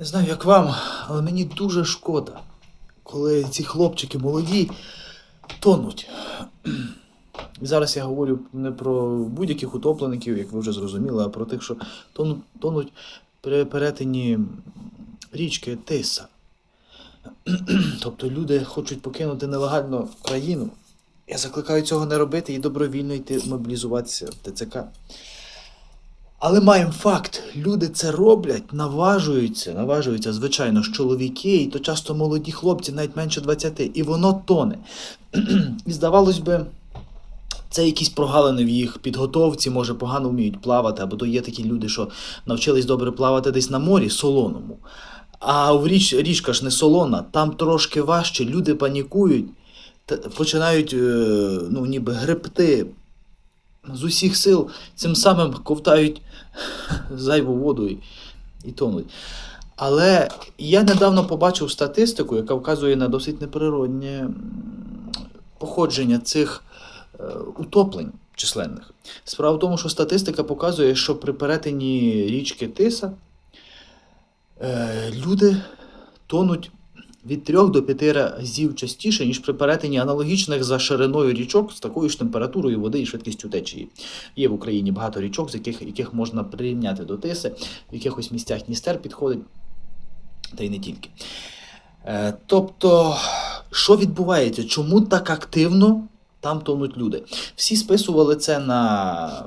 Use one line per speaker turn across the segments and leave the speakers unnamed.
Не знаю, як вам, але мені дуже шкода, коли ці хлопчики молоді тонуть. Зараз я говорю не про будь-яких утоплеників, як ви вже зрозуміли, а про тих, що тонуть, тонуть при перетині річки Тиса. Тобто люди хочуть покинути нелегально країну. Я закликаю цього не робити і добровільно йти мобілізуватися в ТЦК. Але маємо факт, люди це роблять, наважуються, наважуються, звичайно, ж чоловіки, і то часто молоді хлопці, навіть менше 20, і воно тоне. і здавалось би, це якісь прогалини в їх підготовці, може погано вміють плавати, або то є такі люди, що навчились добре плавати десь на морі солоному. А в річ, річка ж не солона, там трошки важче, люди панікують, починають е, ну, ніби гребти з усіх сил, цим самим ковтають зайву воду і, і тонуть. Але я недавно побачив статистику, яка вказує на досить неприроднє походження цих е, утоплень численних. Справа в тому, що статистика показує, що при перетині річки Тиса е, люди тонуть від 3 до 5 разів частіше, ніж при перетині аналогічних за шириною річок з такою ж температурою води і швидкістю течії. Є в Україні багато річок, з яких, яких можна прирівняти до Тиси, в якихось місцях Дністер підходить, та й не тільки. Е, тобто, що відбувається? Чому так активно там тонуть люди? Всі списували це на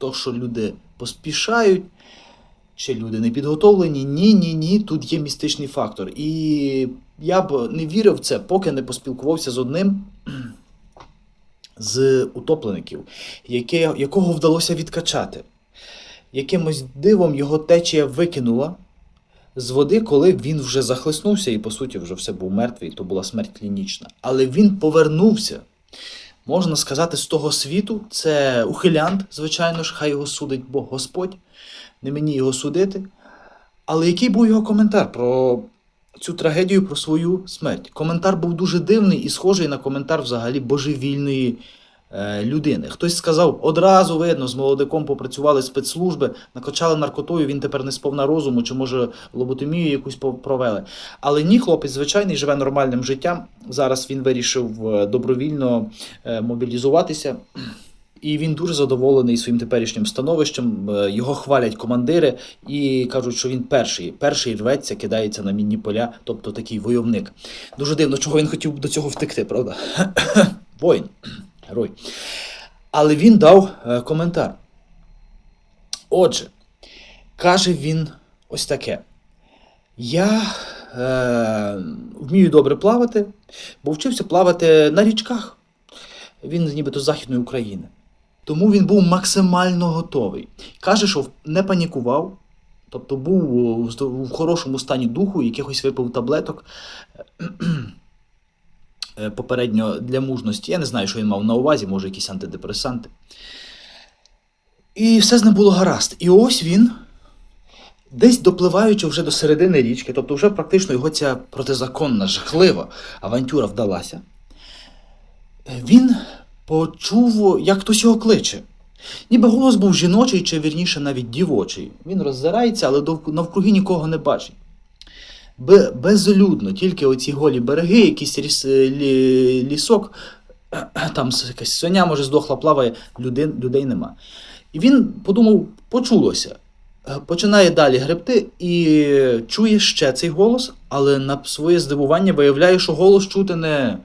те, що люди поспішають, чи люди не підготовлені. Ні, ні, ні, тут є містичний фактор. І я б не вірив в це, поки не поспілкувався з одним з утоплеників, яке, якого вдалося відкачати. Якимось дивом його течія викинула з води, коли він вже захлиснувся і, по суті, вже все був мертвий, то була смерть клінічна. Але він повернувся. Можна сказати, з того світу. Це ухилянт, звичайно ж, хай його судить Бог Господь, не мені його судити. Але який був його коментар про цю трагедію, про свою смерть? Коментар був дуже дивний і схожий на коментар взагалі божевільної е, людини. Хтось сказав, одразу видно, з молодиком попрацювали спецслужби, накачали наркотою, він тепер не сповна розуму, чи може лоботомію якусь провели. Але ні, хлопець звичайний живе нормальним життям. Зараз він вирішив е, добровільно е, мобілізуватися. І він дуже задоволений своїм теперішнім становищем. Е, Його хвалять командири і кажуть, що він перший, перший рветься, кидається на мінні поля, тобто такий войовник. Дуже дивно, чого він хотів до цього втекти, правда? Воїн, герой. Але він дав е, коментар. Отже, каже він ось таке: Я е, вмію добре плавати, бо вчився плавати на річках. Він нібито з Західної України. Тому він був максимально готовий. Каже, що не панікував, тобто був в хорошому стані духу, якихось випив таблеток е, попередньо для мужності. Я не знаю, що він мав на увазі, може, якісь антидепресанти. І все з ним було гаразд. І ось він, десь допливаючи вже до середини річки, тобто вже практично його ця протизаконна, жахлива авантюра вдалася, е, він почув, як хтось його кличе. Ніби голос був жіночий, чи вірніше навіть дівочий. Він роззирається, але навкруги нікого не бачить. Безлюдно, тільки оці голі береги, якийсь ріс, е, лі, лісок, там якась свиня, може, здохла, плаває, людей, людей нема. І він подумав, почулося. Е, Починає далі гребти і чує ще цей голос, але на своє здивування виявляє, що голос чути не,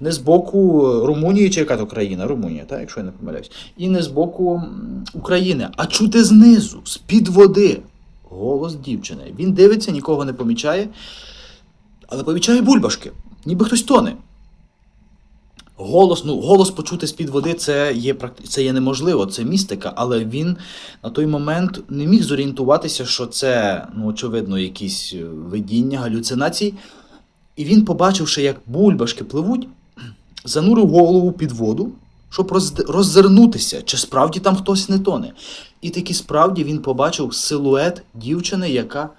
не з боку Румунії, чи яка то країна, Румунія, так, якщо я не помиляюсь, і не з боку України, а чути знизу, з-під води. Голос дівчини. Він дивиться, нікого не помічає, але помічає бульбашки, ніби хтось тоне. Голос, ну, голос почути з-під води це є, це є неможливо, це містика, але він на той момент не міг зорієнтуватися, що це, ну, очевидно, якісь е, видіння, галюцинації. І він, побачивши, як бульбашки пливуть, занурив голову під воду, щоб роззирнутися, чи справді там хтось не тоне. І таки справді він побачив силует дівчини, яка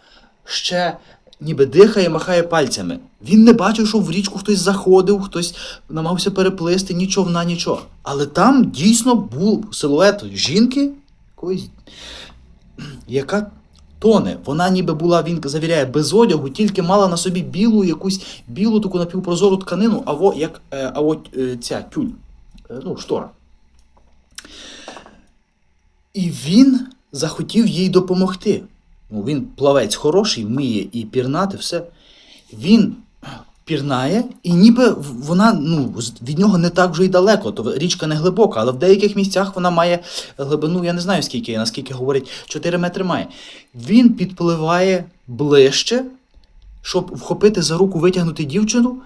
ще ніби дихає, махає пальцями. Він не бачив, що в річку хтось заходив, хтось намагався переплисти, ні човна, нічого. Але там дійсно був силует жінки, якоїсь, яка тоне. Вона ніби була, він завіряє, без одягу, тільки мала на собі білу якусь білу таку напівпрозору тканину, або як е, а от е, ця тюль, е, ну, штора. І він захотів їй допомогти. Ну, він плавець хороший, вміє і пірнати, все. Він пірнає, і ніби вона ну, від нього не так вже й далеко. То річка не глибока, але в деяких місцях вона має глибину, я не знаю скільки, наскільки говорять, 4 метри має. Він підпливає ближче, щоб вхопити за руку, витягнути дівчину,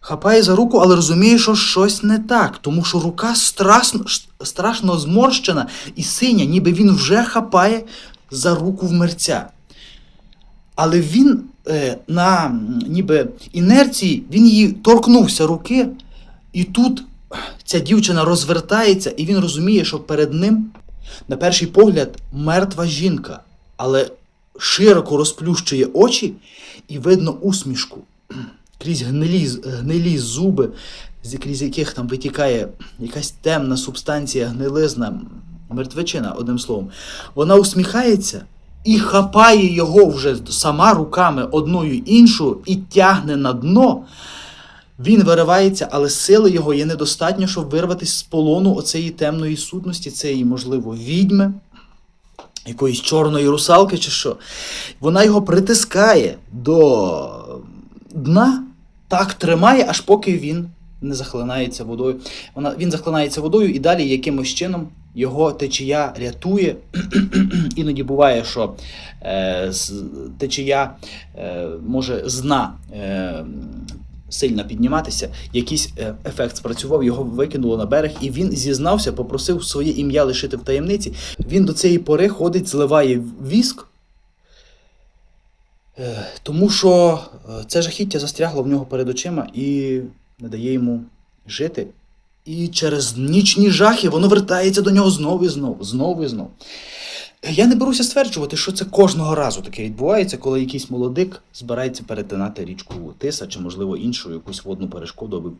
хапає за руку, але розуміє, що щось не так, тому що рука страшно, страшно зморщена і синя, ніби він вже хапає за руку вмерця. Але він е, на ніби інерції він її торкнувся руки, і тут ця дівчина розвертається, і він розуміє, що перед ним, на перший погляд, мертва жінка, але широко розплющує очі, і видно усмішку крізь гнилі, гнилі зуби, крізь яких там витікає якась темна субстанція, гнилизна, мертвечина, одним словом. Вона усміхається і хапає його вже сама руками одною іншу і тягне на дно. Він виривається, але сили його є недостатньо, щоб вирватися з полону оцеї темної сутності, цієї, можливо, відьми, якоїсь чорної русалки чи що. Вона його притискає до дна, так тримає, аж поки він не захлинається водою. Вона, він захлинається водою і далі якимось чином його течія рятує. Іноді буває, що е, течія е, може з дна е, сильно підніматися. Якийсь е, ефект спрацював, його викинуло на берег, і він зізнався, попросив своє ім'я лишити в таємниці. Він до цієї пори ходить, зливає віск. Е, Тому що е, це жахіття застрягло в нього перед очима і не дає йому жити. І через нічні жахи воно вертається до нього знову і знову, знову і знову. Я не беруся стверджувати, що це кожного разу таке відбувається, коли якийсь молодик збирається перетинати річку Тиса чи, можливо, іншу якусь водну перешкоду, аби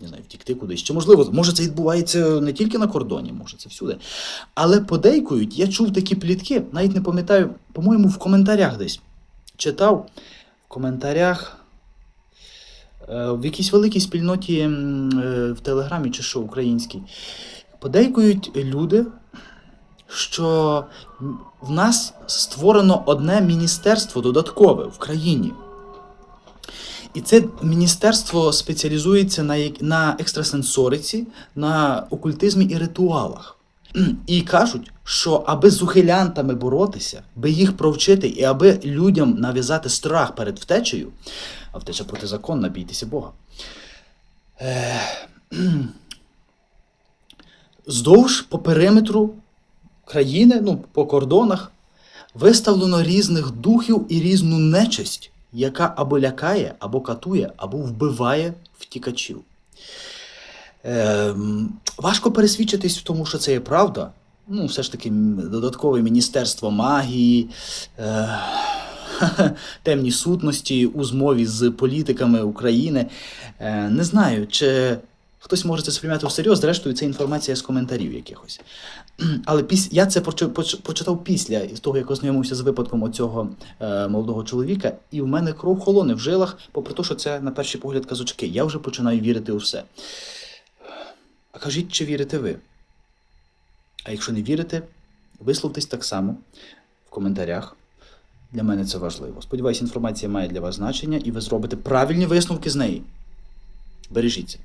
не знаю, втікти кудись. Чи можливо, може це відбувається не тільки на кордоні, може це всюди. Але подейкують, я чув такі плітки, навіть не пам'ятаю, по-моєму, в коментарях десь читав в коментарях в якійсь великій спільноті е, в Телеграмі чи що українській. Подейкують люди, що в нас створено одне міністерство додаткове в країні. І це міністерство спеціалізується на, на екстрасенсориці, на окультизмі і ритуалах. І кажуть, що аби з ухилянтами боротися, би їх провчити і аби людям нав'язати страх перед втечею, а втеча протизаконна, бійтеся Бога. Е, здовж по периметру країни, ну, по кордонах, виставлено різних духів і різну нечисть, яка або лякає, або катує, або вбиває втікачів. Ем, важко пересвідчитись в тому, що це є правда. Ну, все ж таки, додаткове міністерство магії, е, темні сутності у змові з політиками України. Е, не знаю, чи хтось може це сприйняти всерйоз, зрештою, це інформація з коментарів якихось. Але піс... я це прочи- прочитав після того, як ознайомився з випадком оцього е, молодого чоловіка, і в мене кров холоне в жилах, попри те, що це на перший погляд казочки. Я вже починаю вірити у все. А кажіть, чи вірите ви? А якщо не вірите, висловтесь так само в коментарях. Для мене це важливо. Сподіваюсь, інформація має для вас значення, і ви зробите правильні висновки з неї. Бережіться.